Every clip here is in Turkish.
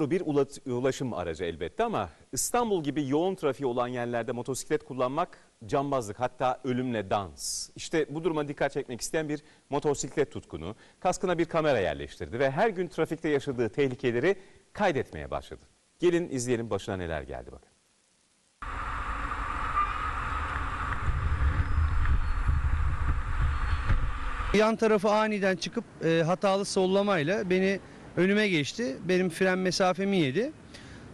bir ulaşım aracı elbette ama İstanbul gibi yoğun trafiği olan yerlerde motosiklet kullanmak cambazlık hatta ölümle dans. İşte bu duruma dikkat çekmek isteyen bir motosiklet tutkunu kaskına bir kamera yerleştirdi ve her gün trafikte yaşadığı tehlikeleri kaydetmeye başladı. Gelin izleyelim başına neler geldi bakın. Yan tarafı aniden çıkıp e, hatalı sollamayla beni önüme geçti. Benim fren mesafemi yedi.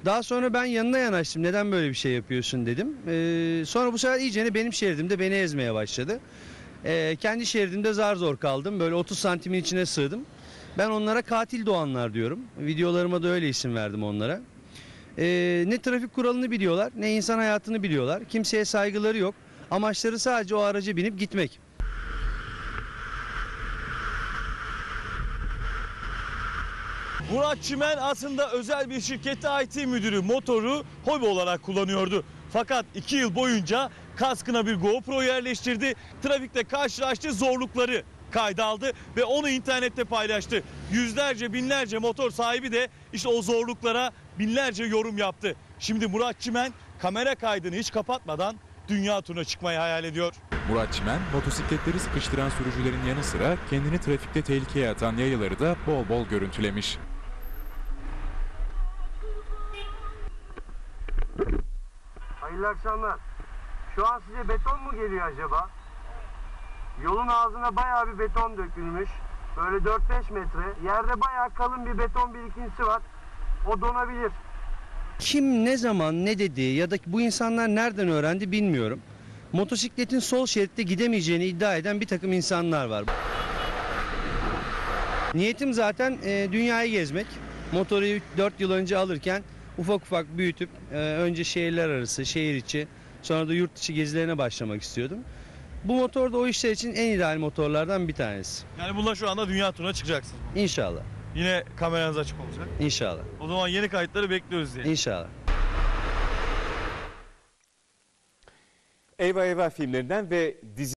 Daha sonra ben yanına yanaştım. Neden böyle bir şey yapıyorsun dedim. E, sonra bu sefer iyicene benim şeridimde beni ezmeye başladı. E, kendi şeridimde zar zor kaldım. Böyle 30 santimin içine sığdım. Ben onlara katil doğanlar diyorum. Videolarıma da öyle isim verdim onlara. E, ne trafik kuralını biliyorlar ne insan hayatını biliyorlar. Kimseye saygıları yok. Amaçları sadece o araca binip gitmek. Murat Çimen aslında özel bir şirkette IT müdürü motoru hobi olarak kullanıyordu. Fakat 2 yıl boyunca kaskına bir GoPro yerleştirdi. Trafikte karşılaştığı zorlukları kayda aldı ve onu internette paylaştı. Yüzlerce binlerce motor sahibi de işte o zorluklara binlerce yorum yaptı. Şimdi Murat Çimen kamera kaydını hiç kapatmadan dünya turuna çıkmayı hayal ediyor. Murat Çimen, motosikletleri sıkıştıran sürücülerin yanı sıra kendini trafikte tehlikeye atan yayaları da bol bol görüntülemiş. Hayırlı akşamlar. Şu an size beton mu geliyor acaba? Yolun ağzına bayağı bir beton dökülmüş. Böyle 4-5 metre. Yerde bayağı kalın bir beton birikintisi var. O donabilir. Kim ne zaman ne dedi ya da bu insanlar nereden öğrendi bilmiyorum. Motosikletin sol şeritte gidemeyeceğini iddia eden bir takım insanlar var. Niyetim zaten e, dünyayı gezmek. Motoru 4 yıl önce alırken ufak ufak büyütüp e, önce şehirler arası, şehir içi sonra da yurt dışı gezilerine başlamak istiyordum. Bu motor da o işler için en ideal motorlardan bir tanesi. Yani bununla şu anda dünya turuna çıkacaksınız. İnşallah, Yine kameranız açık olacak. inşallah, O zaman yeni kayıtları bekliyoruz diye. inşallah. Eyvah Eyvah filmlerinden ve dizi